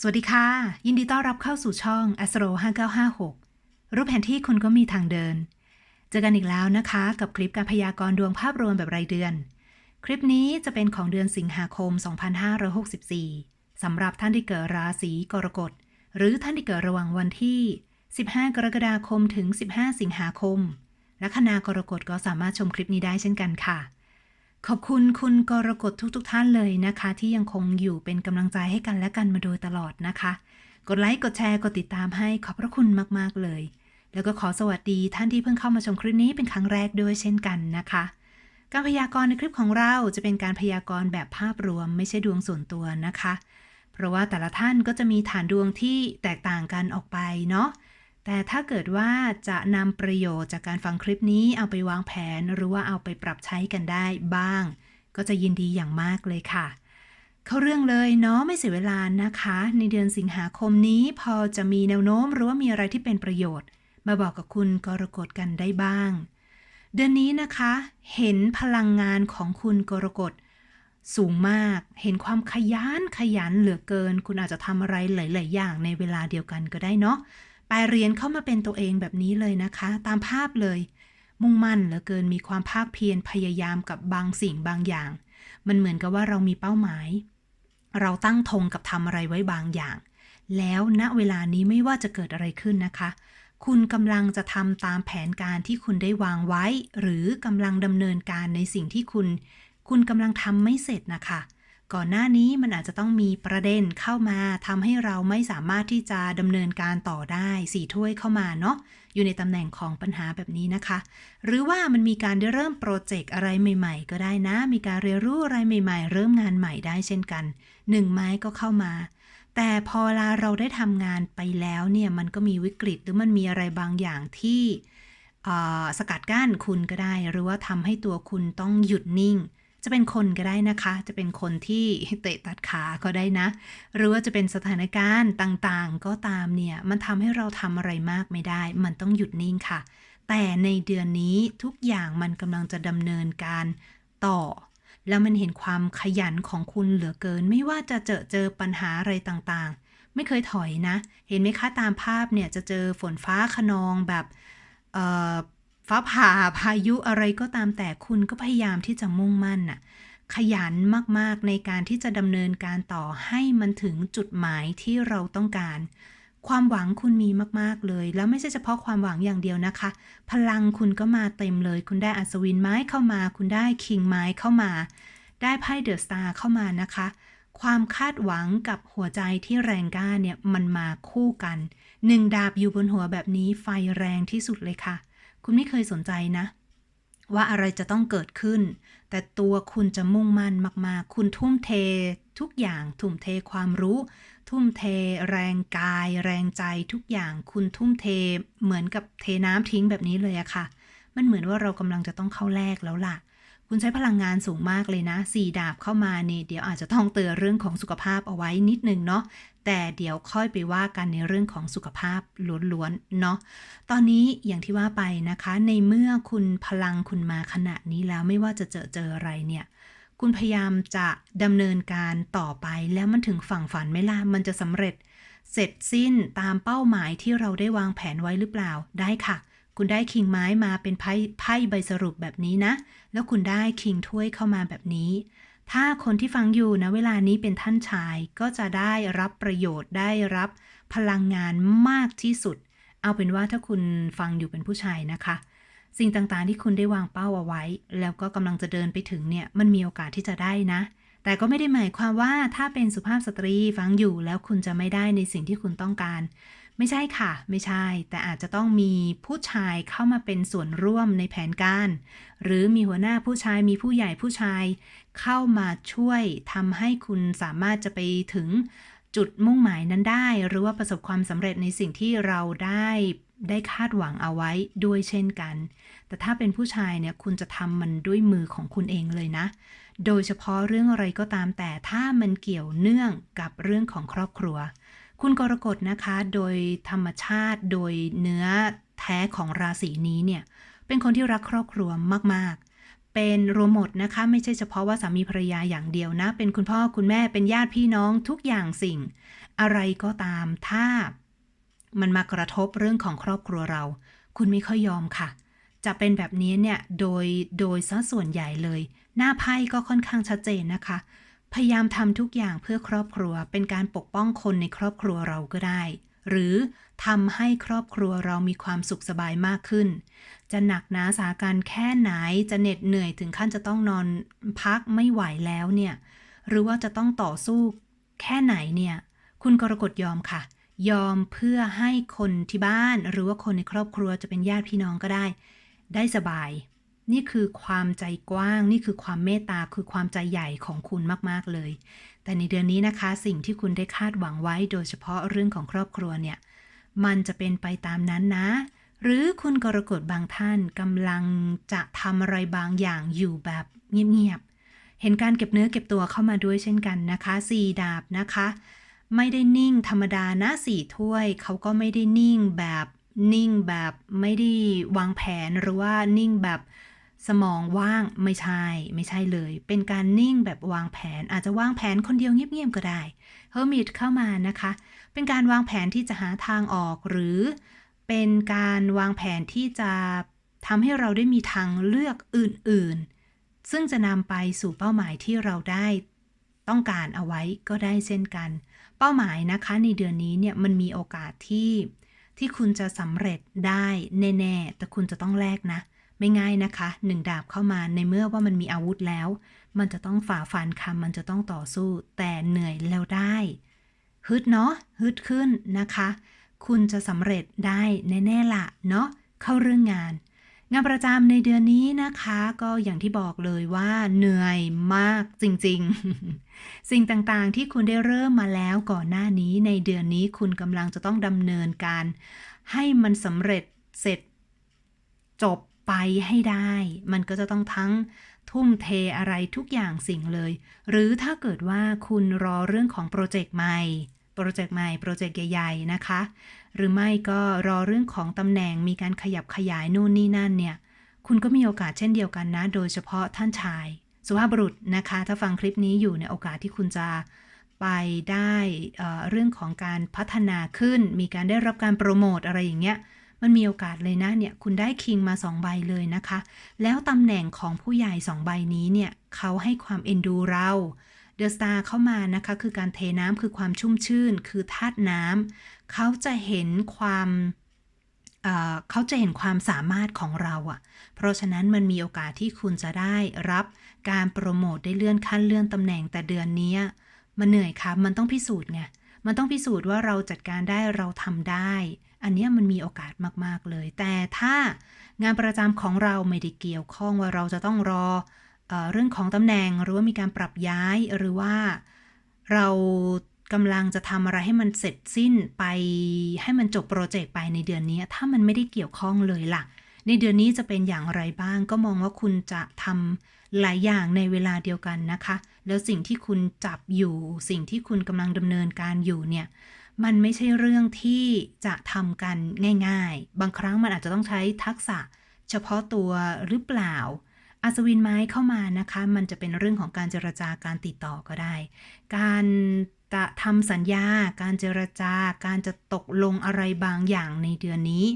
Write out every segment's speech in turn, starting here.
สวัสดีค่ะ ยินดีต้อนรับเข้าสู่ช่อง Astro 5956 รูปแผนที่คุณก็มีทางเดิน เจอกันอีกแล้วนะคะ กับคลิปการพยากรณ์ดวงภาพรวมแบบรายเดือน คลิปนี้จะเป็นของเดือนสิงหาคม 2564 สำหรับท่านที่เกิดราศีกรกฎ หรือท่านที่เกิดระหว่างวันที่ 15 กรกฎาคมถึง 15 สิงหาคมละคณากรกฎก็สามารถชมคลิปนี้ได้เช่นกันค่ะ ขอบคุณคุณกรกฎทุกๆทท่านเลยนะคะ ที่ยังคงอยู่เป็นกำลังใจให้กันและกันมาโดยตลอดนะคะ กดไลค์กดแชร์กดติดตามให้ขอบพระคุณมากๆเลย แล้วก็ขอสวัสดีท่านที่เพิ่งเข้ามาชมคลิปนี้เป็นครั้งแรกด้วยเช่นกันนะคะ การพยากรณ์ในคลิปของเราจะเป็นการพยากรณ์แบบภาพรวม ไม่ใช่ดวงส่วนตัวนะคะ เพราะว่าแต่ละท่านก็จะมีฐานดวงที่แตกต่างกันออกไปเนาะ แต่ถ้าเกิดว่าจะนำประโยชน์จากการฟังคลิปนี้เอาไปวางแผนหรือว่าเอาไปปรับใช้กันได้บ้าง ก็จะยินดีอย่างมากเลยค่ะ เข้าเรื่องเลยเนาะไม่เสียเวลานะคะ ในเดือนสิงหาคมนี้พอจะมีแนวโน้มหรือว่ามีอะไรที่เป็นประโยชน์ มาบอกกับคุณกรกฎกันได้บ้าง เดือนนี้นะคะ เห็นพลังงานของคุณกรกฎสูงมาก เห็นความขยันขยันเหลือเกิน คุณอาจจะทำอะไรหลาย ๆ อย่างในเวลาเดียวกันก็ได้เนาะ ไปเรียนเข้ามาเป็นตัวเองแบบนี้เลยนะคะ ตามภาพเลย มุ่งมั่นเหลือเกินมีความภาคเพียรพยายามกับบางสิ่งบางอย่าง มันเหมือนกับว่าเรามีเป้าหมาย เราตั้งธงกับทำอะไรไว้บางอย่าง แล้วณเวลานี้ไม่ว่าจะเกิดอะไรขึ้นนะคะ คุณกำลังจะทำตามแผนการที่คุณได้วางไว้ หรือกำลังดำเนินการในสิ่งที่คุณ คุณกำลังทำไม่เสร็จนะคะ ก่อนหน้านี้มันอาจจะต้องมีประเด็นเข้ามาทำให้เราไม่สามารถที่จะดำเนินการต่อได้สี่ถ้วยเข้ามาเนาะอยู่ในตำแหน่งของปัญหาแบบนี้นะคะ หรือว่ามันมีการได้เริ่มโปรเจกต์อะไรใหม่ ๆ ก็ได้นะ มีการเรียนรู้อะไรใหม่ ๆ เริ่มงานใหม่ได้เช่นกันหนึ่งไม้ก็เข้ามา แต่พอเวลาเราได้ทำงานไปแล้วเนี่ยมันก็มีวิกฤตหรือมันมีอะไรบางอย่างที่สกัดกั้นคุณก็ได้ หรือว่าทำให้ตัวคุณต้องหยุดนิ่ง จะเป็นคนก็ได้นะคะ จะเป็นคนที่เตะตัดขาก็ได้นะ หรือว่าจะเป็นสถานการณ์ต่างๆ ก็ตามเนี่ย มันทำให้เราทำอะไรมากไม่ได้ มันต้องหยุดนิ่งค่ะ แต่ในเดือนนี้ทุกอย่างมันกำลังจะดำเนินการต่อ แล้วมันเห็นความขยันของคุณเหลือเกิน ไม่ว่าจะเจอเจอปัญหาอะไรต่างๆ ไม่เคยถอยนะ เห็นไหมคะตามภาพเนี่ยจะเจอฝนฟ้าขนองแบบ ฟ้าผ่าพายุอะไรก็ตามแต่คุณก็พยายามที่จะมุ่งมั่นน่ะขยันมากๆในการที่จะดำเนินการต่อให้มันถึงจุดหมายที่เราต้องการ ความหวังคุณมีมากๆเลย แล้วไม่ใช่เฉพาะความหวังอย่างเดียวนะคะ พลังคุณก็มาเต็มเลย คุณได้อัศวินไม้เข้ามา คุณได้คิงไม้เข้ามา ได้ไพ่เดอะสตาร์เข้ามานะคะ ความคาดหวังกับหัวใจที่แรงกล้าเนี่ยมันมาคู่กันหนึ่งดาบอยู่บนหัวแบบนี้ไฟแรงที่สุดเลยค่ะ คุณไม่เคยสนใจนะ ว่าอะไรจะต้องเกิดขึ้น แต่ตัวคุณจะมุ่งมั่นมาก ๆ คุณทุ่มเททุกอย่าง ทุ่มเทความรู้ ทุ่มเทแรงกาย แรงใจทุกอย่าง คุณทุ่มเทเหมือนกับเทน้ำทิ้งแบบนี้เลยอะค่ะ มันเหมือนว่าเรากำลังจะต้องเข้าแลกแล้วล่ะ คุณใช้พลังงานสูงมากเลยนะสี่ดาบเข้ามาเนี่ยเดี๋ยวอาจจะต้องเตือนเรื่องของสุขภาพเอาไว้นิดนึงเนาะแต่เดี๋ยวค่อยไปว่ากันในเรื่องของสุขภาพล้วนๆเนาะตอนนี้อย่างที่ว่าไปนะคะ ในเมื่อคุณพลังคุณมาขนาดนี้แล้วไม่ว่าจะเจอเจออะไรเนี่ยคุณพยายามจะดำเนินการต่อไปแล้วมันถึงฝั่งฝันไม่ล่ะมันจะสำเร็จ เสร็จสิ้นตามเป้าหมายที่เราได้วางแผนไว้หรือเปล่าได้ค่ะ คุณได้คิงไม้มาเป็นไพ่ไพ่ใบสรุปแบบนี้นะ แล้วคุณได้คิงถ้วยเข้ามาแบบนี้ ถ้าคนที่ฟังอยู่นะเวลานี้เป็นท่านชายก็จะได้รับประโยชน์ได้รับพลังงานมากที่สุด เอาเป็นว่าถ้าคุณฟังอยู่เป็นผู้ชายนะคะ สิ่งต่างๆที่คุณได้วางเป้าเอาไว้ แล้วก็กำลังจะเดินไปถึงเนี่ยมันมีโอกาสที่จะได้นะแต่ก็ไม่ได้หมายความว่าถ้าเป็นสุภาพสตรีฟังอยู่แล้วคุณจะไม่ได้ในสิ่งที่คุณต้องการ ไม่ใช่ค่ะ ไม่ใช่ แต่อาจจะต้องมีผู้ชายเข้ามาเป็นส่วนร่วมในแผนการ หรือมีหัวหน้าผู้ชายมีผู้ใหญ่ผู้ชาย เข้ามาช่วยทำให้คุณสามารถจะไปถึงจุดมุ่งหมายนั้นได้ หรือว่าประสบความสำเร็จในสิ่งที่เราได้ได้คาดหวังเอาไว้ด้วยเช่นกัน แต่ถ้าเป็นผู้ชายเนี่ยคุณจะทำมันด้วยมือของคุณเองเลยนะ โดยเฉพาะเรื่องอะไรก็ตามแต่ถ้ามันเกี่ยวเนื่องกับเรื่องของครอบครัว คุณกรกฎนะคะ โดยธรรมชาติโดยเนื้อแท้ของราศีนี้เนี่ย เป็นคนที่รักครอบครัวมาก ๆ เป็นรวมหมดนะคะ ไม่ใช่เฉพาะว่าสามีภรรยาอย่างเดียวนะ เป็นคุณพ่อคุณแม่เป็นญาติพี่น้องทุกอย่างสิ่ง อะไรก็ตามถ้ามันมากระทบเรื่องของครอบครัวเรา คุณไม่ค่อยยอมค่ะ จะเป็นแบบนี้เนี่ย โดย โดยซะส่วนใหญ่เลย หน้าไพ่ก็ค่อนข้างชัดเจนนะคะ พยายามทำทุกอย่างเพื่อครอบครัวเป็นการปกป้องคนในครอบครัวเราก็ได้ หรือทำให้ครอบครัวเรามีความสุขสบายมากขึ้น จะหนักหนาสาการแค่ไหนจะเหน็ดเหนื่อยถึงขั้นจะต้องนอนพักไม่ไหวแล้วเนี่ย หรือว่าจะต้องต่อสู้แค่ไหนเนี่ย คุณกรกฎยอมค่ะ ยอมเพื่อให้คนที่บ้าน หรือว่าคนในครอบครัวจะเป็นญาติพี่น้องก็ได้ ได้สบาย นี่คือความใจกว้าง นี่คือความเมตตาคือความใจใหญ่ของคุณมาก ๆ เลย แต่ในเดือนนี้นะคะ สิ่งที่คุณได้คาดหวังไว้ โดยเฉพาะเรื่องของครอบครัวเนี่ย มันจะเป็นไปตามนั้นนะ หรือคุณกรกฎบางท่านกำลังจะทำอะไรบางอย่างอยู่แบบเงียบ ๆ เห็นการเก็บเนื้อเก็บตัวเข้ามาด้วยเช่นกันนะคะสี่ดาบนะคะ ไม่ได้นิ่งธรรมดานะสี่ถ้วย เขาก็ไม่ได้นิ่งแบบนิ่งแบบไม่ได้วางแผนหรือว่านิ่งแบบ สมองว่างไม่ใช่ไม่ใช่เลย เป็นการนิ่งแบบวางแผน อาจจะวางแผนคนเดียวเงียบๆก็ได้เฮอร์มิตเข้ามานะคะ เป็นการวางแผนที่จะหาทางออก หรือเป็นการวางแผนที่จะทำให้เราได้มีทางเลือกอื่นๆ ซึ่งจะนำไปสู่เป้าหมายที่เราได้ต้องการเอาไว้ก็ได้เช่นกัน เป้าหมายนะคะในเดือนนี้เนี่ยมันมีโอกาสที่ที่คุณจะสำเร็จได้แน่ๆ แต่คุณจะต้องแลกนะ ไม่ง่ายนะคะหนึ่งดาบเข้ามาในเมื่อว่ามันมีอาวุธแล้ว มันจะต้องฝ่าฟันคำมันจะต้องต่อสู้ แต่เหนื่อยแล้วได้ ฮึดเนาะฮึดขึ้นนะคะ คุณจะสำเร็จได้แน่ๆละเนาะเข้าเรื่องงาน งานประจำในเดือนนี้นะคะ ก็อย่างที่บอกเลยว่าเหนื่อยมากจริงๆ สิ่งต่างๆที่คุณได้เริ่มมาแล้วก่อนหน้านี้ในเดือนนี้คุณกำลังจะต้องดำเนินการ ให้มันสำเร็จเสร็จ จบ ไปให้ได้ มันก็จะต้องทั้งทุ่มเทอะไรทุกอย่างสิ่งเลย หรือถ้าเกิดว่าคุณรอเรื่องของโปรเจกต์ใหม่โปรเจกต์ใหม่โปรเจกต์ใหญ่ๆนะคะ หรือไม่ก็รอเรื่องของตำแหน่งมีการขยับขยายนู่นนี่นั่นเนี่ย คุณก็มีโอกาสเช่นเดียวกันนะ โดยเฉพาะท่านชาย สุภาพบุรุษนะคะ ถ้าฟังคลิปนี้อยู่ในโอกาสที่คุณจะไปได้เเรื่องของการพัฒนาขึ้น มีการได้รับการโปรโมทอะไรอย่างเงี้ย มันมีโอกาสเลยนะเนี่ยคุณได้คิงมา 2 ใบเลยนะคะ แล้วตำแหน่งของผู้ใหญ่ 2 ใบนี้เนี่ยเขาให้ความเอ็นดูเราเดอะสตาร์เข้ามานะคะ คือการเทน้ำคือความชุ่มชื่น คือธาตุน้ำเขาจะเห็นความเเขาจะเห็นความสามารถของเราอะ่ะ เพราะฉะนั้นมันมีโอกาสที่คุณจะได้รับการโปรโมทได้เลื่อนขั้นเลื่อนตำแหน่งแต่เดือนนี้มันเหนื่อยครับมันต้องพิสูจน์ไง มันต้องพิสูจน์ว่าเราจัดการได้เราทำได้ อันนี้มันมีโอกาสมากๆเลย แต่ถ้างานประจำของเราไม่ได้เกี่ยวข้องว่าเราจะต้องรอเออเรื่องของตำแหน่งหรือว่ามีการปรับย้ายหรือว่าเรากำลังจะทำอะไรให้มันเสร็จสิ้นไปให้มันจบโปรเจกต์ไปในเดือนนี้ ถ้ามันไม่ได้เกี่ยวข้องเลยล่ะ ในเดือนนี้จะเป็นอย่างไรบ้าง ก็มองว่าคุณจะทำหลายอย่างในเวลาเดียวกันนะคะ แล้วสิ่งที่คุณจับอยู่ สิ่งที่คุณกำลังดำเนินการอยู่เนี่ย มันไม่ใช่เรื่องที่จะทำกันง่าย ๆ บางครั้งมันอาจจะต้องใช้ทักษะ เฉพาะตัวหรือเปล่า อัศวินไม้เข้ามานะคะ มันจะเป็นเรื่องของการเจรจาการติดต่อก็ได้ การจะทำสัญญา การเจรจาการจะตกลงอะไรบางอย่างในเดือนนี้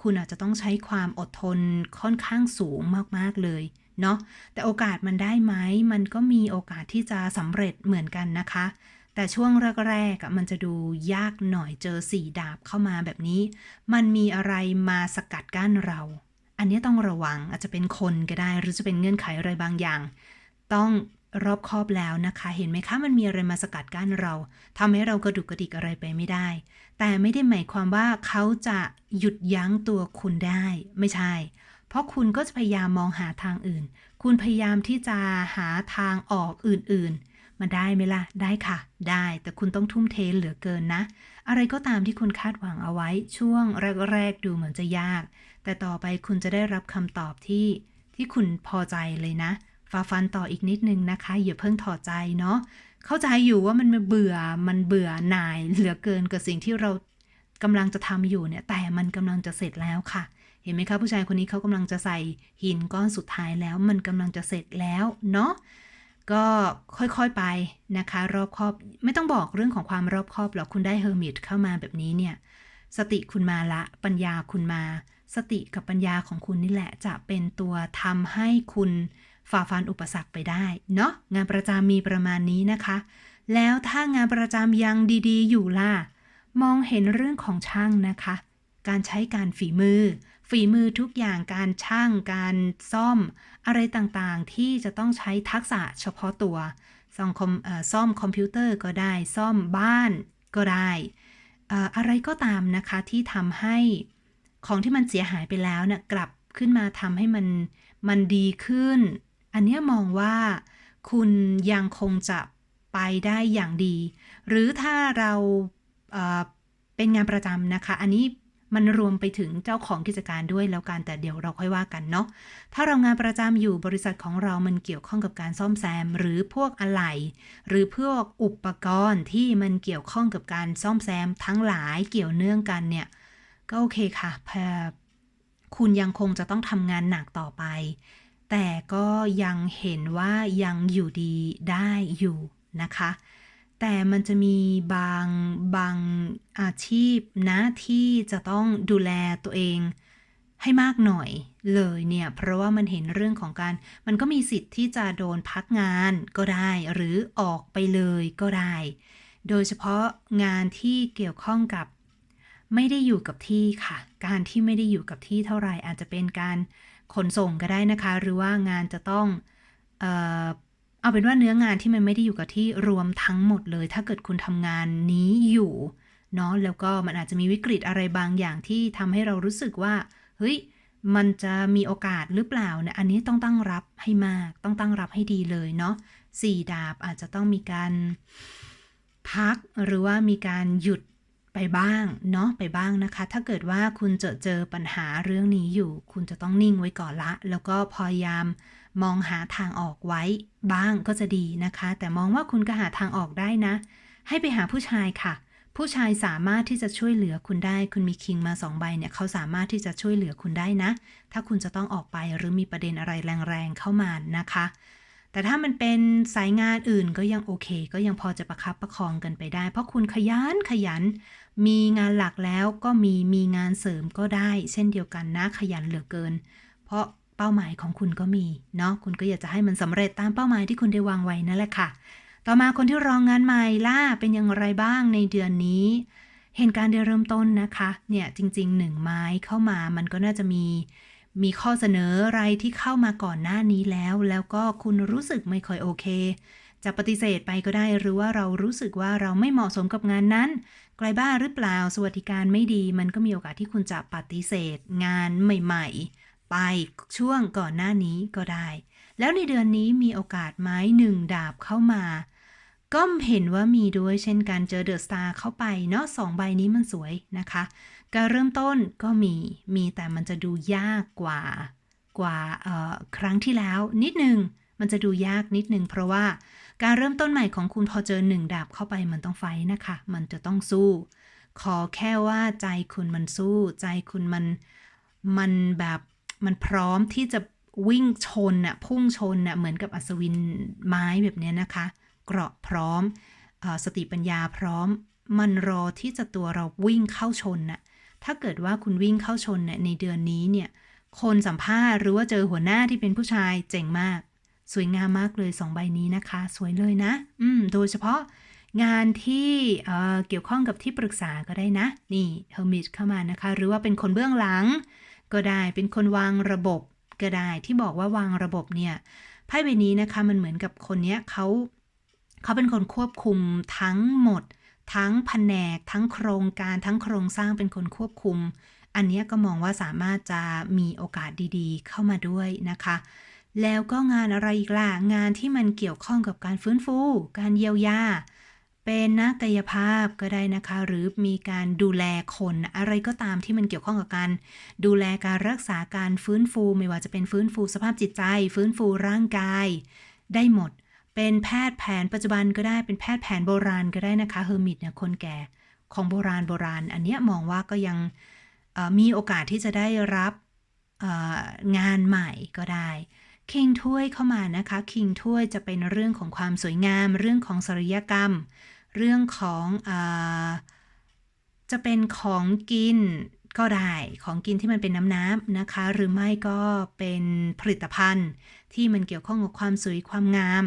คุณอาจจะต้องใช้ความอดทนค่อนข้างสูงมาก ๆ เลยเนาะแต่โอกาสมันได้ไหม มันก็มีโอกาสที่จะสำเร็จเหมือนกันนะคะ แต่ช่วงแรกๆมันจะดูยากหน่อยเจอสี่ดาบเข้ามาแบบนี้ มันมีอะไรมาสกัดกั้นเรา อันนี้ต้องระวังอาจจะเป็นคนก็ได้ หรือจะเป็นเงื่อนไขอะไรบางอย่าง ต้องรอบคอบแล้วนะคะ เห็นไหมคะมันมีอะไรมาสกัดกั้นเราทำให้เรากระดุกกระดิกอะไรไปไม่ได้ แต่ไม่ได้หมายความว่าเขาจะหยุดยั้งตัวคุณได้ ไม่ใช่ เพราะคุณก็จะพยายามมองหาทางอื่น คุณพยายามที่จะหาทางออกอื่นๆ มันได้ไหมล่ะ ได้ค่ะ ได้ แต่คุณต้องทุ่มเทเหลือเกินนะ อะไรก็ตามที่คุณคาดหวังเอาไว้ ช่วงแรกๆดูเหมือนจะยาก แต่ต่อไปคุณจะได้รับคำตอบที่ ที่คุณพอใจเลยนะฝ่าฟันต่ออีกนิดนึงนะคะ อย่าเพิ่งถอดใจเนาะ เข้าใจอยู่ว่ามันเบื่อ มันเบื่อหน่าย เหลือเกินกับสิ่งที่เรากำลังจะทำอยู่เนี่ย แต่มันกำลังจะเสร็จแล้วค่ะเห็นไหมคะผู้ชายคนนี้เขากำลังจะใส่หินก้อนสุดท้ายแล้ว มันกำลังจะเสร็จแล้วเนาะ ก็ค่อยๆไปนะคะ รอบครอบไม่ต้องบอกเรื่องของความรอบครอบหรอกคุณได้เฮอร์มิตเข้ามาแบบนี้เนี่ย สติคุณมาละ ปัญญาคุณมา สติกับปัญญาของคุณนี่แหละ จะเป็นตัวทำให้คุณฝ่าฟันอุปสรรคไปได้เนาะงานประจำมีประมาณนี้นะคะ แล้วถ้างานประจำยังดีๆ อยู่ล่ะมองเห็นเรื่องของช่างนะคะ การใช้การฝีมือ ฝีมือทุกอย่างการช่างการซ่อมอะไรต่างๆ ที่จะต้องใช้ทักษะเฉพาะตัวซ่อมคอมซ่อมคอมพิวเตอร์ก็ได้ซ่อมบ้านก็ได้อะไรก็ตามนะคะที่ทำให้ของที่มันเสียหายไปแล้วเนี่ยกลับขึ้นมาทำให้มันมันดีขึ้น อันนี้มองว่าคุณยังคงจะไปได้อย่างดี หรือถ้าเราเเป็นงานประจำนะคะ อันนี้ มันรวมไปถึงเจ้าของกิจการด้วยแล้วกันแต่เดี๋ยวเราค่อยว่ากันเนาะถ้าเรางานประจำอยู่บริษัทของเรามันเกี่ยวข้องกับการซ่อมแซม หรือพวกอะไหล่หรือพวกอุปกรณ์ที่มันเกี่ยวข้องกับการซ่อมแซมทั้งหลายเกี่ยวเนื่องกันเนี่ยก็โอเคค่ะพคุณยังคงจะต้องทำงานหนักต่อไป แต่ก็ยังเห็นว่ายังอยู่ดีได้อยู่นะคะ แต่มันจะมีบางบางอาชีพนะที่จะต้องดูแลตัวเองให้มากหน่อยเลยเนี่ย เพราะว่ามันเห็นเรื่องของการ มันก็มีสิทธิ์ที่จะโดนพักงานก็ได้ หรือออกไปเลยก็ได้ โดยเฉพาะงานที่เกี่ยวข้องกับไม่ได้อยู่กับที่ค่ะ การที่ไม่ได้อยู่กับที่เท่าไหร่อาจจะเป็นการขนส่งก็ได้นะคะ หรือว่างานจะต้องออ เอาเป็นว่าเนื้องานที่มันไม่ได้อยู่กับที่รวมทั้งหมดเลย ถ้าเกิดคุณทำงานนี้อยู่เนาะแล้วก็มันอาจจะมีวิกฤตอะไรบางอย่างที่ทำให้เรารู้สึกว่าเฮ้ยมันจะมีโอกาสหรือเปล่าเนี่ยอันนี้ต้องตั้งรับให้มาก ต้องตั้งรับให้ดีเลยเนาะสี่ดาบอาจจะต้องมีการพักหรือว่ามีการหยุดไปบ้างเนาะไปบ้างนะคะ ถ้าเกิดว่าคุณเจอเจอปัญหาเรื่องนี้อยู่ คุณจะต้องนิ่งไว้ก่อนละ แล้วก็พยายาม มองหาทางออกไว้ บ้างก็จะดีนะคะ แต่มองว่าคุณก็หาทางออกได้นะ ให้ไปหาผู้ชายค่ะ ผู้ชายสามารถที่จะช่วยเหลือคุณได้ คุณมีคิงมาสองใบเนี่ยเขาสามารถที่จะช่วยเหลือคุณได้นะ ถ้าคุณจะต้องออกไปหรือมีประเด็นอะไรแรงๆเข้ามานะคะ แต่ถ้ามันเป็นสายงานอื่นก็ยังโอเค ก็ยังพอจะประคับประคองกันไปได้ เพราะคุณขยันขยัน มีงานหลักแล้วก็มีมีงานเสริมก็ได้ เช่นเดียวกันนะขยันเหลือเกิน เพราะ เป้าหมายของคุณก็มีเนาะคุณก็อยากจะให้มันสำเร็จตามเป้าหมายที่คุณได้วางไว้นั่นแหละค่ะ ต่อมาคนที่รองงานใหม่ล่ะเป็นอย่างไรบ้างในเดือนนี้ เห็นการได้เริ่มต้นนะคะ เนี่ยจริงๆหนึ่งไม้เข้ามามันก็น่าจะมีมีข้อเสนออะไรที่เข้ามาก่อนหน้านี้แล้ว แล้วก็คุณรู้สึกไม่ค่อยโอเค จะปฏิเสธไปก็ได้หรือว่าเรารู้สึกว่าเราไม่เหมาะสมกับงานนั้นไกลบ้านหรือเปล่าสวัสดิการไม่ดี มันก็มีโอกาสที่คุณจะปฏิเสธงานใหม่ ๆ ไปช่วงก่อนหน้านี้ก็ได้ แล้วในเดือนนี้มีโอกาสไม้หนึ่งดาบเข้ามา ก็เห็นว่ามีด้วยเช่นกันเจอเดอะสตาร์เข้าไปเนาะสองใบนี้มันสวยนะคะการเริ่มต้นก็มีมีแต่มันจะดูยากกว่ากว่าครั้งที่แล้วนิดนึงมันจะดูยากนิดนึงเพราะว่าการเริ่มต้นใหม่ของคุณพอเจอหนึ่งดาบเข้าไปมันต้องไฟนะคะ มันจะต้องสู้ ขอแค่ว่าใจคุณมันสู้ ใจคุณมันมันแบบ มันพร้อมที่จะวิ่งชนน่ะพุ่งชนน่ะเหมือนกับอัศวินไม้แบบนี้นะคะ เกราะพร้อมอสติปัญญาพร้อม มันรอที่จะตัวเราวิ่งเข้าชนน่ะถ้าเกิดว่าคุณวิ่งเข้าชนเนี่ยในเดือนนี้เนี่ยคนสัมภาษณ์หรือว่าเจอหัวหน้าที่เป็นผู้ชายเจ๋งมาก สวยงามมากเลยสองใบนี้นะคะ สวยเลยนะ อืมโดยเฉพาะงานที่เเกี่ยวข้องกับที่ปรึกษาก็ได้นะ นี่เฮอร์มิตเข้ามานะคะ หรือว่าเป็นคนเบื้องหลัง ก็ได้ เป็นคนวางระบบก็ได้ ที่บอกว่าวางระบบเนี่ย ไพ่ใบนี้นะคะ มันเหมือนกับคนเนี้ยเขาเขาเป็นคนควบคุมทั้งหมด ทั้งแผนก ทั้งโครงการทั้งโครงสร้างเป็นคนควบคุม อันนี้ก็มองว่าสามารถจะมีโอกาสดีๆ เข้ามาด้วยนะคะ แล้วก็งานอะไรอีกล่ะ งานที่มันเกี่ยวข้องกับการฟื้นฟู การเยียวยา เป็นนักกายภาพก็ได้นะคะ หรือมีการดูแลคนอะไรก็ตามที่มันเกี่ยวข้องกับการ ดูแลการรักษาการฟื้นฟูไม่ว่าจะเป็นฟื้นฟูสภาพจิตใจ ฟื้นฟูร่างกาย ได้หมด เป็นแพทย์แผนปัจจุบันก็ได้เป็นแพทย์แผนโบราณก็ได้นะคะเฮอร์มิตเนี่ยคนแก่ของโบราณโบราณ อันเนี้ยมองว่าก็ยังมีโอกาสที่จะได้รับงานใหม่ก็ได้คิงถ้วยเข้ามานะคะคิงถ้วยจะเป็นเรื่องของความสวยงาม เรื่องของศัลยกรรม เรื่องของอจะเป็นของกินก็ได้ของกินที่มันเป็นน้ำน้ำนะคะ หรือไม่ก็เป็นผลิตภัณฑ์ ที่มันเกี่ยวข้องกับความสวยความงาม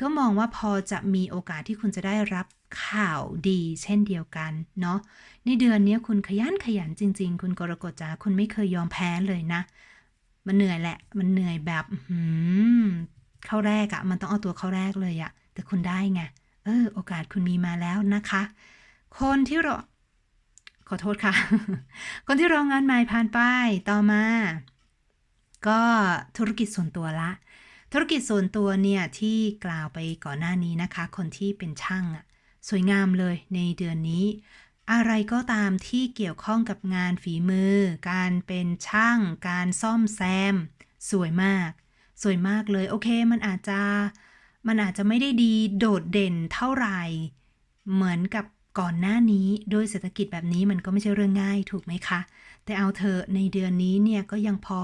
ก็มองว่าพอจะมีโอกาสที่คุณจะได้รับข่าวดีเช่นเดียวกันเนาะในเดือนนี้คุณขยันขยันจริง ๆ คุณกรกฎจ๋าคุณไม่เคยยอมแพ้เลยนะ มันเหนื่อยแหละ มันเหนื่อยแบบเข้าแรกอะมันต้องเอาตัวเข้าแรกเลยอะแต่คุณได้ไง เออโอกาสคุณมีมาแล้วนะคะ คนที่รอขอโทษค่ะ คนที่รองานใหม่ผ่านไปต่อมา ก็ธุรกิจส่วนตัวละ ธุรกิจส่วนตัวเนี่ยที่กล่าวไปก่อนหน้านี้นะคะ คนที่เป็นช่างอะสวยงามเลยในเดือนนี้ อะไรก็ตามที่เกี่ยวข้องกับงานฝีมือ การเป็นช่าง การซ่อมแซม สวยมาก สวยมากเลย โอเค มันอาจจะ มันอาจจะไม่ได้ดีโดดเด่นเท่าไหร่ เหมือนกับก่อนหน้านี้โดยเศรษฐกิจแบบนี้มันก็ไม่ใช่เรื่องง่ายถูกไหมคะ แต่เอาเธอะในเดือนนี้เนี่ยก็ยังพอ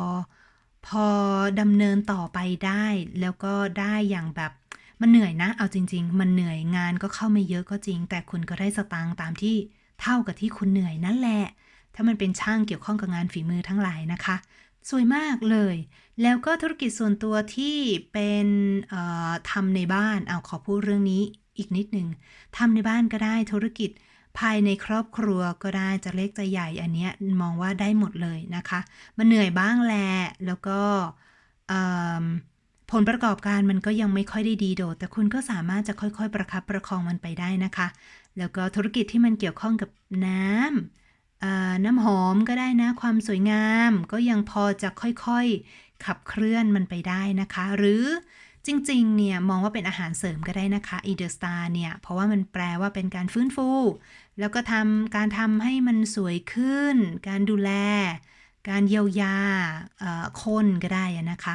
พอดำเนินต่อไปได้ แล้วก็ได้อย่างแบบมันเหนื่อยนะ เอาจริง ๆ มันเหนื่อยงานก็เข้าไม่เยอะก็จริง แต่คุณก็ได้สตางค์ตามที่เท่ากับที่คุณเหนื่อยนั่นแหละ ถ้ามันเป็นช่างเกี่ยวข้องกับงานฝีมือทั้งหลายนะคะ สวยมากเลย แล้วก็ธุรกิจส่วนตัวที่เป็นทำในบ้านเอาขอพูดเรื่องนี้อีกนิดหนึ่งทำในบ้านก็ได้ธุรกิจภายในครอบครัวก็ได้จะเล็กจะใหญ่อันเนี้ยมองว่าได้หมดเลยนะคะ มันเหนื่อยบ้างแหละแล้วก็ผลประกอบการมันก็ยังไม่ค่อยได้ดีโดด แต่คุณก็สามารถจะค่อยๆ ประคับประคองมันไปได้นะคะ แล้วก็ธุรกิจที่มันเกี่ยวข้องกับน้ำ น้ำหอมก็ได้นะ ความสวยงามก็ยังพอจะค่อยๆ ขับเคลื่อนมันไปได้นะคะ หรือจริงๆ เนี่ย มองว่าเป็นอาหารเสริมก็ได้นะคะ e d e r star เนี่ย เพราะว่ามันแปลว่าเป็นการฟื้นฟู แล้วก็ทำการทำให้มันสวยขึ้น การดูแล การเยียวยาคนก็ได้นะคะ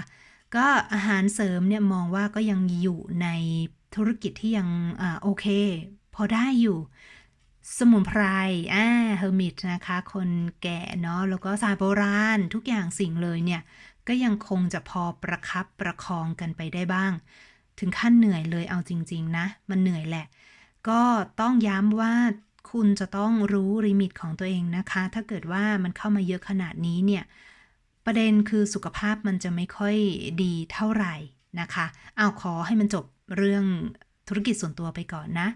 ก็อาหารเสริมเนี่ย มองว่าก็ยังอยู่ในธุรกิจที่ยังอโอเค พอได้อยู่ สมุนไพร อ่า เฮอร์มิตนะคะ คนแก่เนาะ แล้วก็ศาสตร์โบราณ ทุกอย่างสิ่งเลยเนี่ย ก็ยังคงจะพอประคับประคองกันไปได้บ้าง ถึงขั้นเหนื่อยเลยเอาจริง ๆ นะ มันเหนื่อยแหละ ก็ต้องย้ำว่าคุณจะต้องรู้ลิมิตของตัวเองนะคะ ถ้าเกิดว่ามันเข้ามาเยอะขนาดนี้เนี่ย ประเด็นคือสุขภาพมันจะไม่ค่อยดีเท่าไหร่นะคะ เอาขอให้มันจบเรื่องธุรกิจส่วนตัวไปก่อนนะ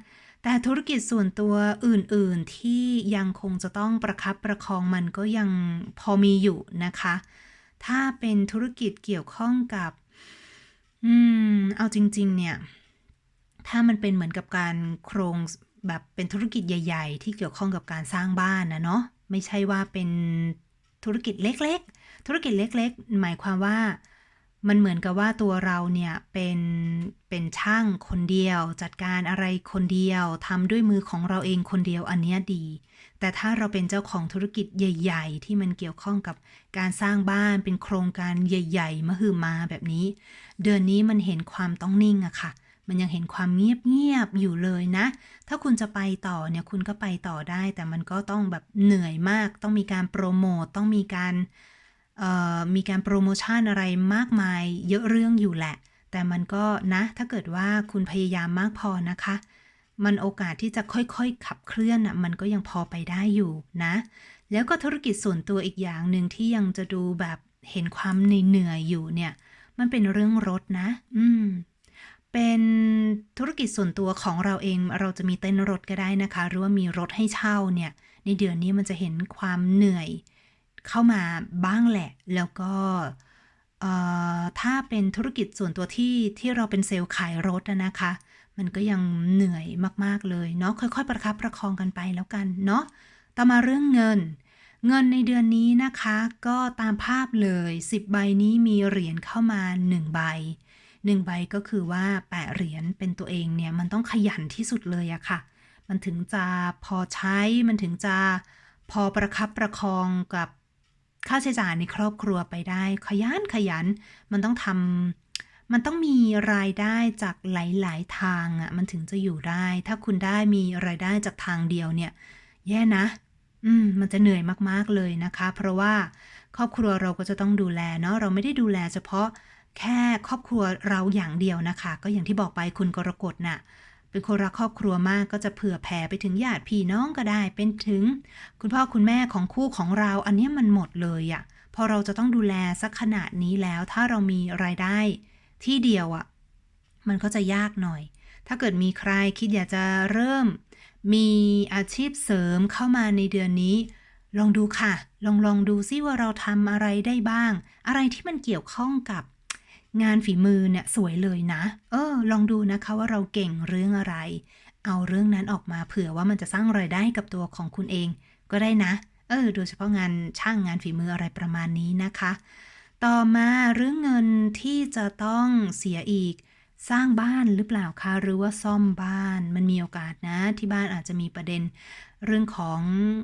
แต่ธุรกิจส่วนตัวอื่นๆที่ยังคงจะต้องประคับประคองมันก็ยังพอมีอยู่นะคะ ถ้าเป็นธุรกิจเกี่ยวข้องกับ อืม เอาจริง ๆ เนี่ย ถ้ามันเป็นเหมือนกับการโครงแบบเป็นธุรกิจใหญ่ ๆ ที่เกี่ยวข้องกับการสร้างบ้านนะเนาะ ไม่ใช่ว่าเป็นธุรกิจเล็ก ๆ ธุรกิจเล็ก ๆ หมายความว่า มันเหมือนกับว่าตัวเราเนี่ยเป็นเป็นช่างคนเดียว จัดการอะไรคนเดียวทำด้วยมือของเราเองคนเดียวอันเนี้ยดี แต่ถ้าเราเป็นเจ้าของธุรกิจใหญ่ ๆ ที่มันเกี่ยวข้องกับการสร้างบ้านเป็นโครงการใหญ่ ๆมหึมาแบบนี้ เดือนนี้มันเห็นความต้องนิ่งอะค่ะ มันยังเห็นความเงียบๆอยู่เลยนะ ถ้าคุณจะไปต่อเนี่ยคุณก็ไปต่อได้ แต่มันก็ต้องแบบเหนื่อยมาก ต้องมีการโปรโมตต้องมีการ มีการโปรโมชั่นอะไรมากมายเยอะเรื่องอยู่แหละ แต่มันก็นะถ้าเกิดว่าคุณพยายามมากพอนะคะ มันโอกาสที่จะค่อยๆ ขับเคลื่อนอะมันก็ยังพอไปได้อยู่นะ แล้วก็ธุรกิจส่วนตัวอีกอย่างหนึ่งที่ยังจะดูแบบเห็นความเหนื่อยๆอยู่เนี่ย มันเป็นเรื่องรถนะ อืมเป็นธุรกิจส่วนตัวของเราเองเราจะมีเต้นรถก็ได้นะคะ หรือว่ามีรถให้เช่าเนี่ย ในเดือนนี้มันจะเห็นความเหนื่อย เข้ามาบ้างแหละ แล้วก็ถ้าเป็นธุรกิจส่วนตัวที่ที่เราเป็นเซลล์ขายรถนะคะ มันก็ยังเหนื่อยมากๆเลยเนาะค่อยๆ ประคับประคองกันไปแล้วกันเนาะต่อมาเรื่องเงิน เงินในเดือนนี้นะคะ ก็ตามภาพเลย 10 ใบนี้มีเหรียญเข้ามา 1 ใบ 1 ใบก็คือว่าแปะเหรียญเป็นตัวเองเนี่ยมันต้องขยันที่สุดเลยอะค่ะ มันถึงจะพอใช้มันถึงจะพอประคับประคองกับ ค่าใช้จ่ายในครอบครัวไปได้ ขยันขยัน มันต้องทำมันต้องมีรายได้จากหลาย ๆ ทางอะมันถึงจะอยู่ได้ ถ้าคุณได้มีรายได้จากทางเดียวเนี่ย แย่นะ อืม มันจะเหนื่อยมาก ๆ เลยนะคะ เพราะว่าครอบครัวเราก็จะต้องดูแลเนาะเราไม่ได้ดูแลเฉพาะแค่ครอบครัวเราอย่างเดียวนะคะ ก็อย่างที่บอกไปคุณกรกฎน่ะ เป็นคนรักครอบครัวมากก็จะเผื่อแผ่ไปถึงญาติพี่น้องก็ได้ เป็นถึง คุณพ่อคุณแม่ของคู่ของเรา อันนี้มันหมดเลยอะ่ะพอเราจะต้องดูแลสักขนาดนี้แล้ว ถ้าเรามีรายได้ที่เดียวอะ่ะ มันก็จะยากหน่อย ถ้าเกิดมีใครคิดอยากจะเริ่ม มีอาชีพเสริมเข้ามาในเดือนนี้ ลองดูค่ะ ลองลองดูซิว่าเราทำอะไรได้บ้าง อะไรที่มันเกี่ยวข้องกับ งานฝีมือเนี่ยสวยเลยนะ เออ ลองดูนะคะว่าเราเก่งเรื่องอะไร เอาเรื่องนั้นออกมาเผื่อว่ามันจะสร้างรายได้ให้กับตัวของคุณเอง ก็ได้นะ เออ โดยเฉพาะงานช่างงานฝีมืออะไรประมาณนี้นะคะ ต่อมาเรื่องเงินที่จะต้องเสียอีก สร้างบ้านหรือเปล่าคะหรือว่าซ่อมบ้านมันมีโอกาสนะ ที่บ้านอาจจะมีประเด็นเรื่องของ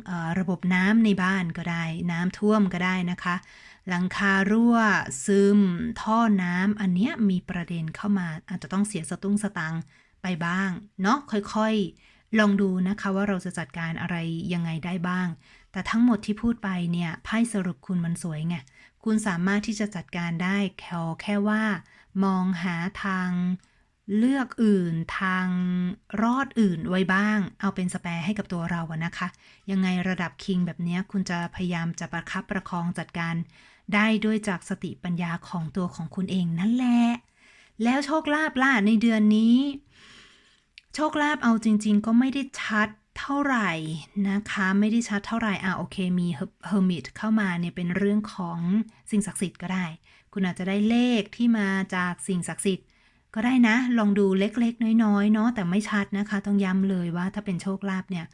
ออระบบน้ำในบ้านก็ได้ น้ำท่วมก็ได้นะคะ หลังคารั่ว ซึม ท่อน้ำอันเนี้ยมีประเด็นเข้ามา อาจจะต้องเสียสตุ้งสตังไปบ้าง เนาะค่อยๆ ลองดูนะคะว่าเราจะจัดการอะไรยังไงได้บ้าง แต่ทั้งหมดที่พูดไปเนี่ยไพ่สรุปคุณมันสวยไงคุณสามารถที่จะจัดการได้แค่แค่ว่า มองหาทางเลือกอื่นทางรอดอื่นไว้บ้าง เอาเป็นสแปร์ให้กับตัวเราอะนะคะ ยังไงระดับคิงแบบเนี้ยคุณจะพยายามจะประคับประคองจัดการ ได้ด้วยจากสติปัญญาของตัวของคุณเองนั่นแหละ แล้วโชคลาภล่ะในเดือนนี้ โชคลาภเอาจริง ๆ ก็ไม่ได้ชัดเท่าไหร่นะคะ ไม่ได้ชัดเท่าไหร่อะโอเคมีเฮอร์มิตเข้ามาเนี่ยเป็นเรื่องของสิ่งศักดิ์สิทธิ์ก็ได้ คุณอาจจะได้เลขที่มาจากสิ่งศักดิ์สิทธิ์ก็ได้นะ ลองดูเล็กๆ น้อยๆ เนาะแต่ไม่ชัดนะคะ ต้องย้ำเลยว่าถ้าเป็นโชคลาภเนี่ย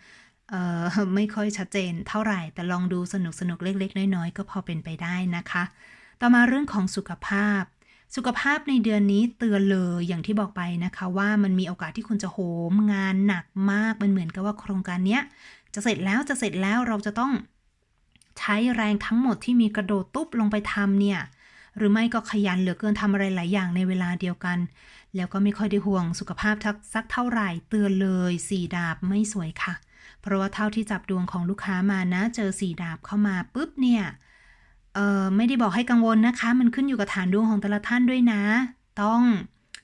ไม่ค่อยชัดเจนเท่าไหร่ แต่ลองดูสนุกๆเล็ก ๆ น้อยๆก็พอเป็นไปได้นะคะ ต่อมาเรื่องของสุขภาพ สุขภาพในเดือนนี้เตือนเลยอย่างที่บอกไปนะคะ ว่ามันมีโอกาสที่คุณจะโหมงานหนักมาก มันเหมือนกับว่าโครงการเนี้ยจะเสร็จแล้วจะเสร็จแล้วเราจะต้องใช้แรงทั้งหมดที่มีกระโดดตุ๊บลงไปทำเนี่ยหรือไม่ก็ขยันเหลือเกินทำอะไรหลายอย่างในเวลาเดียวกัน แล้วก็ไม่ค่อยได้ห่วงสุขภาพสักเท่าไหร่เตือนเลยสี่ดาบไม่สวยค่ะ เพราะว่าเท่าที่จับดวงของลูกค้ามานะ เจอสีดาบเข้ามาปุ๊บเนี่ยเออไม่ได้บอกให้กังวลนะคะ มันขึ้นอยู่กับฐานดวงของแต่ละท่านด้วยนะ ต้อง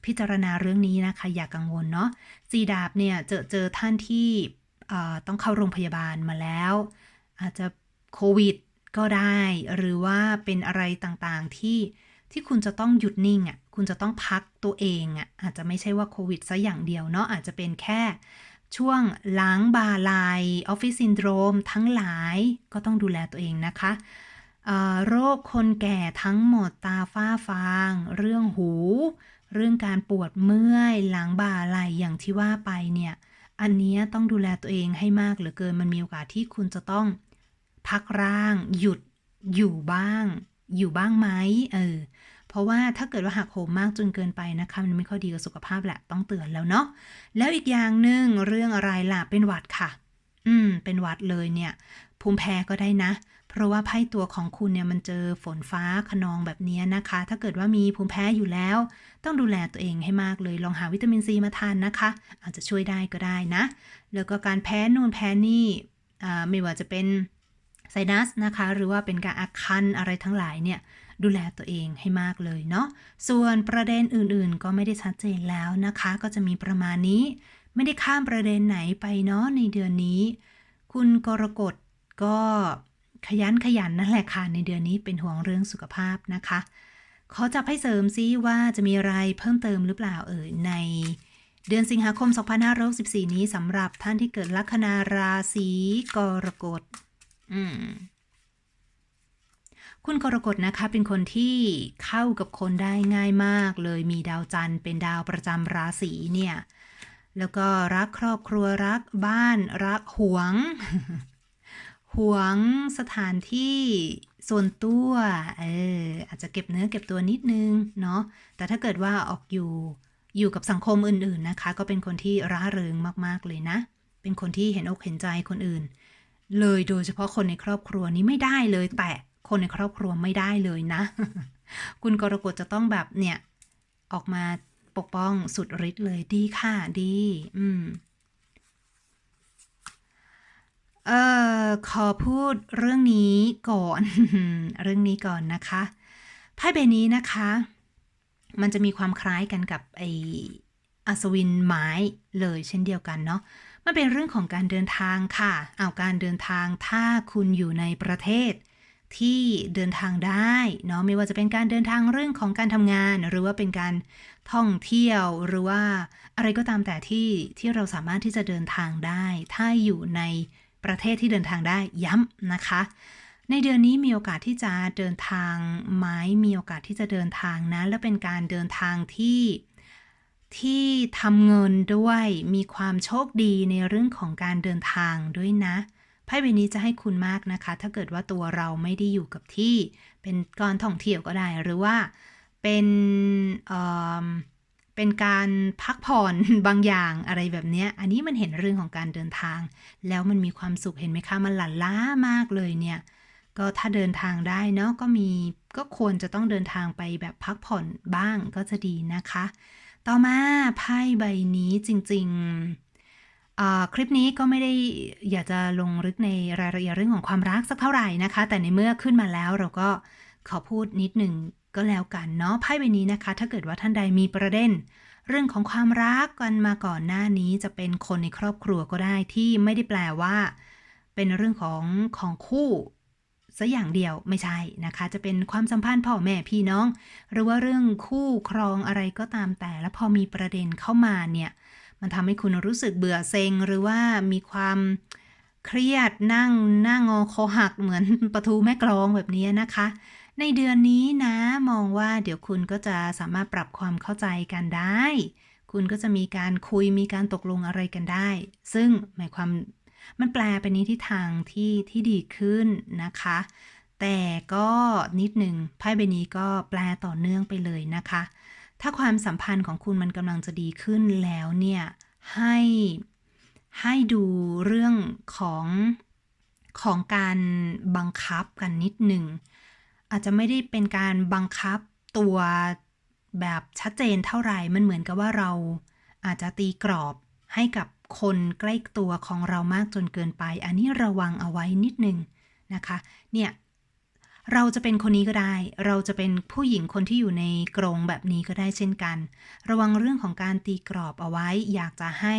พิจารณาเรื่องนี้นะคะ อย่ากกังวลเนาะสีดาบเนี่ยเจอเจอท่านที่ต้องเข้าโรงพยาบาลมาแล้ว อาจจะโควิดก็ได้ หรือว่าเป็นอะไรต่างๆที่ที่คุณจะต้องหยุดนิ่งอะคุณจะต้องพักตัวเองอะอาจจะไม่ใช่ว่าโควิดซะอย่างเดียวเนาะอาจจะเป็นแค่ ช่วงล้างบาลายออฟฟิศซินโดรมทั้งหลายก็ต้องดูแลตัวเองนะคะโรคคนแก่ทั้งหมดตาฝ้าฟาง เรื่องหู เรื่องการปวดเมื่อยหลังบ่าไหลอย่างที่ว่าไปเนี่ย อันนี้ต้องดูแลตัวเองให้มากเหลือเกินมันมีโอกาสที่คุณจะต้อง พักร่าง หยุดอยู่บ้าง อยู่บ้างไหมเออ ราะว่าถ้าเกิดว่าหักโหมมากจนเกินไปนะคะมันไม่ค่อยดีกับสุขภาพแหละต้องเตือนแล้วเนาะแล้วอีกอย่างหนึ่งเรื่องอะไรล่ะเป็นหวัดค่ะ อืม เป็นหวัดเลยเนี่ย ภูมิแพ้ก็ได้นะ เพราะว่าไพ่ตัวของคุณเนี่ยมันเจอฝนฟ้าขนองแบบนี้นะคะ ถ้าเกิดว่ามีภูมิแพ้อยู่แล้ว ต้องดูแลตัวเองให้มากเลย ลองหาวิตามินซีมาทานนะคะ อาจจะช่วยได้ก็ได้นะ แล้วก็การแพ้นู่นแพ้นี่ไม่ว่าจะเป็นไซนัสนะคะ หรือว่าเป็นการอาคันอะไรทั้งหลายเนี่ย ดูแลตัวเองให้มากเลยเนาะส่วนประเด็นอื่นๆ ก็ไม่ได้ชัดเจนแล้วนะคะ ก็จะมีประมาณนี้ ไม่ได้ข้ามประเด็นไหนไปเนาะในเดือนนี้ คุณกรกฎก็ขยันขยันนั่นแหละค่ะในเดือนนี้เป็นห่วงเรื่องสุขภาพนะคะ ขอจับให้เสริมซิว่าจะมีอะไรเพิ่มเติมหรือเปล่าเอ่ยในเดือนสิงหาคม 2564 นี้สำหรับท่านที่เกิดลัคนาราศีกรกฎ อืม คุณกรกฎนะคะเป็นคนที่เข้ากับคนได้ง่ายมากเลยมีดาวจันทร์เป็นดาวประจำราศีเนี่ย แล้วก็รักครอบครัวรักบ้านรักหวง หวงสถานที่ส่วนตัวเอออาจจะเก็บเนื้อเก็บตัวนิดนึงเนาะแต่ถ้าเกิดว่าออกอยู่อยู่กับสังคมอื่นๆนะคะ ก็เป็นคนที่ร่าเริงมากๆเลยนะ เป็นคนที่เห็นอกเห็นใจคนอื่น เลยโดยเฉพาะคนในครอบครัวนี้ไม่ได้เลยแต่ คนในครอบครัวไม่ได้เลยนะ คุณกรกฎจะต้องแบบเนี่ย ออกมาปกป้องสุดฤทธิ์เลยดีค่ะดี อืมเอ่อขอพูดเรื่องนี้ก่อน เรื่องนี้ก่อนนะคะไพ่ใบนี้นะคะ มันจะมีความคล้ายกันกับไออัศวินไม้เลยเช่นเดียวกันเนาะมันเป็นเรื่องของการเดินทางค่ะ เอาการเดินทางถ้าคุณอยู่ในประเทศ ที่เดินทางได้เนาะไม่ว่าจะเป็นการเดินทางเรื่องของการทำงาน หรือว่าเป็นการท่องเที่ยวหรือว่าอะไรก็ตามแต่ที่ที่เราสามารถที่จะเดินทางได้ ถ้าอยู่ในประเทศที่เดินทางได้ย้ำนะคะ ในเดือนนี้มีโอกาสที่จะเดินทางไหมมีโอกาสที่จะเดินทางนะและเป็นการเดินทางที่ที่ทำเงินด้วยมีความโชคดีในเรื่องของการเดินทางด้วยนะ ไพ่ใบนี้จะให้คุณมากนะคะ ถ้าเกิดว่าตัวเราไม่ได้อยู่กับที่ เป็นการท่องเที่ยวก็ได้ หรือว่าเป็นเเป็นการพักผ่อนบางอย่างอะไรแบบนี้ อันนี้มันเห็นเรื่องของการเดินทาง แล้วมันมีความสุขเห็นไหมคะ มันหลั่นล้ามากเลยเนี่ย ก็ถ้าเดินทางได้เนาะ ก็มีก็ควรจะต้องเดินทางไปแบบพักผ่อนบ้างก็จะดีนะคะ ต่อมาไพ่ใบนี้จริงๆอ่า คลิปนี้ก็ไม่ได้อยากจะลงลึกในรายละเอียดเรื่องของความรักสักเท่าไหร่นะคะ แต่ในเมื่อขึ้นมาแล้วเราก็ขอพูดนิดหนึ่งก็แล้วกันเนาะไพ่ใบนี้นะคะ ถ้าเกิดว่าท่านใดมีประเด็น เรื่องของความรักกันมาก่อนหน้านี้จะเป็นคนในครอบครัวก็ได้ที่ไม่ได้แปลว่า เป็นเรื่องของของคู่ซะอย่างเดียวไม่ใช่นะคะ จะเป็นความสัมพันธ์พ่อแม่พี่น้อง หรือว่าเรื่องคู่ครองอะไรก็ตามแต่ แล้วพอมีประเด็นเข้ามาเนี่ย มันทำให้คุณรู้สึกเบื่อเซ็งหรือว่ามีความเครียดนั่งหน้างอคอหักเหมือนประตูแม่กลองแบบนี้นะคะ ในเดือนนี้นะมองว่าเดี๋ยวคุณก็จะสามารถปรับความเข้าใจกันได้ คุณก็จะมีการคุยมีการตกลงอะไรกันได้ ซึ่งหมายความมันแปลไปในทิศทางที่ที่ดีขึ้นนะคะ แต่ก็นิดหนึ่งไพ่ใบนี้ก็แปลต่อเนื่องไปเลยนะคะ ถ้าความสัมพันธ์ของคุณมันกำลังจะดีขึ้นแล้วเนี่ย ให้ให้ดูเรื่องของของการบังคับกันนิดหนึ่ง อาจจะไม่ได้เป็นการบังคับตัวแบบชัดเจนเท่าไหร่ มันเหมือนกับว่าเราอาจจะตีกรอบให้กับคนใกล้ตัวของเรามากจนเกินไป อันนี้ระวังเอาไว้นิดหนึ่งนะคะ เนี่ย เราจะเป็นคนนี้ก็ได้ เราจะเป็นผู้หญิงคนที่อยู่ในกรงแบบนี้ก็ได้เช่นกัน ระวังเรื่องของการตีกรอบเอาไว้ อยากจะให้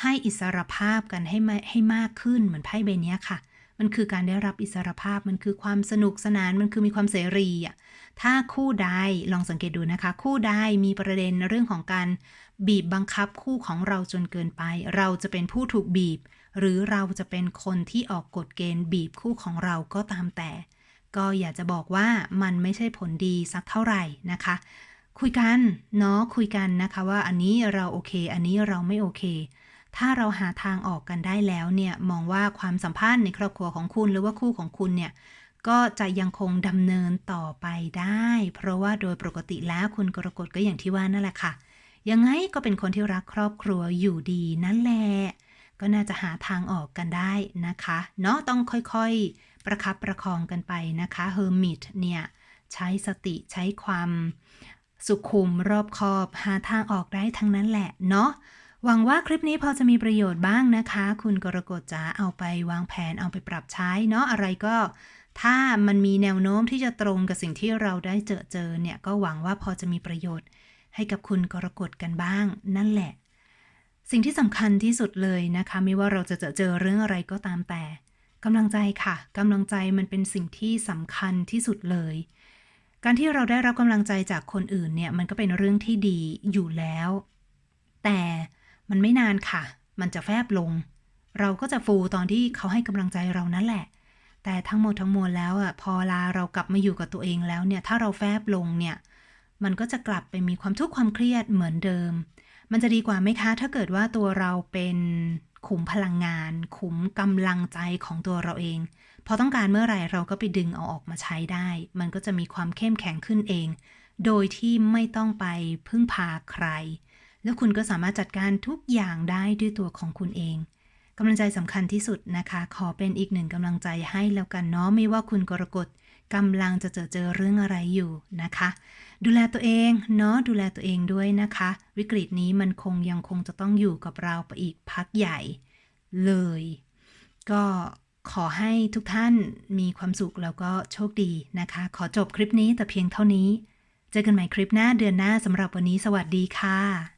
ให้อิสรภาพกันให้ให้มากขึ้นเหมือนไพ่ใบนี้ค่ะ มันคือการได้รับอิสรภาพ มันคือความสนุกสนาน มันคือมีความเสรีอะ ถ้าคู่ใดลองสังเกตดูนะคะ คู่ใดมีประเด็นเรื่องของการบีบบังคับคู่ของเราจนเกินไป เราจะเป็นผู้ถูกบีบ หรือเราจะเป็นคนที่ออกกฎเกณฑ์บีบคู่ของเราก็ตามแต่ ก็อยากจะบอกว่ามันไม่ใช่ผลดีสักเท่าไหร่นะคะ คุยกันเนาะคุยกันนะคะว่าอันนี้เราโอเค อันนี้เราไม่โอเค ถ้าเราหาทางออกกันได้แล้วเนี่ยมองว่าความสัมพันธ์ในครอบครัวของคุณหรือว่าคู่ของคุณเนี่ยก็จะยังคงดำเนินต่อไปได้ เพราะว่าโดยปกติแล้วคุณกรกฎก็อย่างที่ว่านั่นแหละค่ะ ยังไงก็เป็นคนที่รักครอบครัวอยู่ดีนั่นแหละ ก็น่าจะหาทางออกกันได้นะคะ เนาะต้องค่อยๆ ประคับประคองกันไปนะคะเฮอร์มิตเนี่ยใช้สติใช้ความสุขุมรอบคอบหาทางออกได้ทั้งนั้นแหละเนาะหวังว่าคลิปนี้พอจะมีประโยชน์บ้างนะคะ คุณกรกฎจะเอาไปวางแผนเอาไปปรับใช้เนาะอะไรก็ ถ้ามันมีแนวโน้มที่จะตรงกับสิ่งที่เราได้เจอเจอเนี่ยก็หวังว่าพอจะมีประโยชน์ ให้กับคุณกรกฎกันบ้าง นั่นแหละ สิ่งที่สำคัญที่สุดเลยนะคะ ไม่ว่าเราจะเจอเจอเรื่องอะไรก็ตามแต่ กำลังใจค่ะกำลังใจมันเป็นสิ่งที่สำคัญที่สุดเลย การที่เราได้รับกำลังใจจากคนอื่นเนี่ยมันก็เป็นเรื่องที่ดีอยู่แล้ว แต่มันไม่นานค่ะ มันจะแฟบลง เราก็จะฟูตอนที่เขาให้กำลังใจเรานั่นแหละ แต่ทั้งหมดทั้งมวลแล้วอะพอลาเรากลับมาอยู่กับตัวเองแล้วเนี่ยถ้าเราแฟบลงเนี่ยมันก็จะกลับไปมีความทุกข์ความเครียดเหมือนเดิม มันจะดีกว่าไหมคะ ถ้าเกิดว่าตัวเราเป็นขุมพลังงาน ขุมกำลังใจของตัวเราเอง พอต้องการเมื่อไหร่เราก็ไปดึงเอาออกมาใช้ได้ มันก็จะมีความเข้มแข็งขึ้นเอง โดยที่ไม่ต้องไปพึ่งพาใคร แล้วคุณก็สามารถจัดการทุกอย่างได้ด้วยตัวของคุณเองกำลังใจสำคัญที่สุดนะคะ ขอเป็นอีกหนึ่งกำลังใจให้แล้วกันเนาะไม่ว่าคุณกรกฎ กำลังจะเจอเจอเรื่องอะไรอยู่นะคะ ดูแลตัวเองเนาะดูแลตัวเองด้วยนะคะ วิกฤตนี้มันคงยังคงจะต้องอยู่กับเราไปอีกพักใหญ่เลย ก็ขอให้ทุกท่านมีความสุขแล้วก็โชคดีนะคะ ขอจบคลิปนี้แต่เพียงเท่านี้ เจอกันใหม่คลิปหน้าเดือนหน้าสำหรับวันนี้สวัสดีค่ะ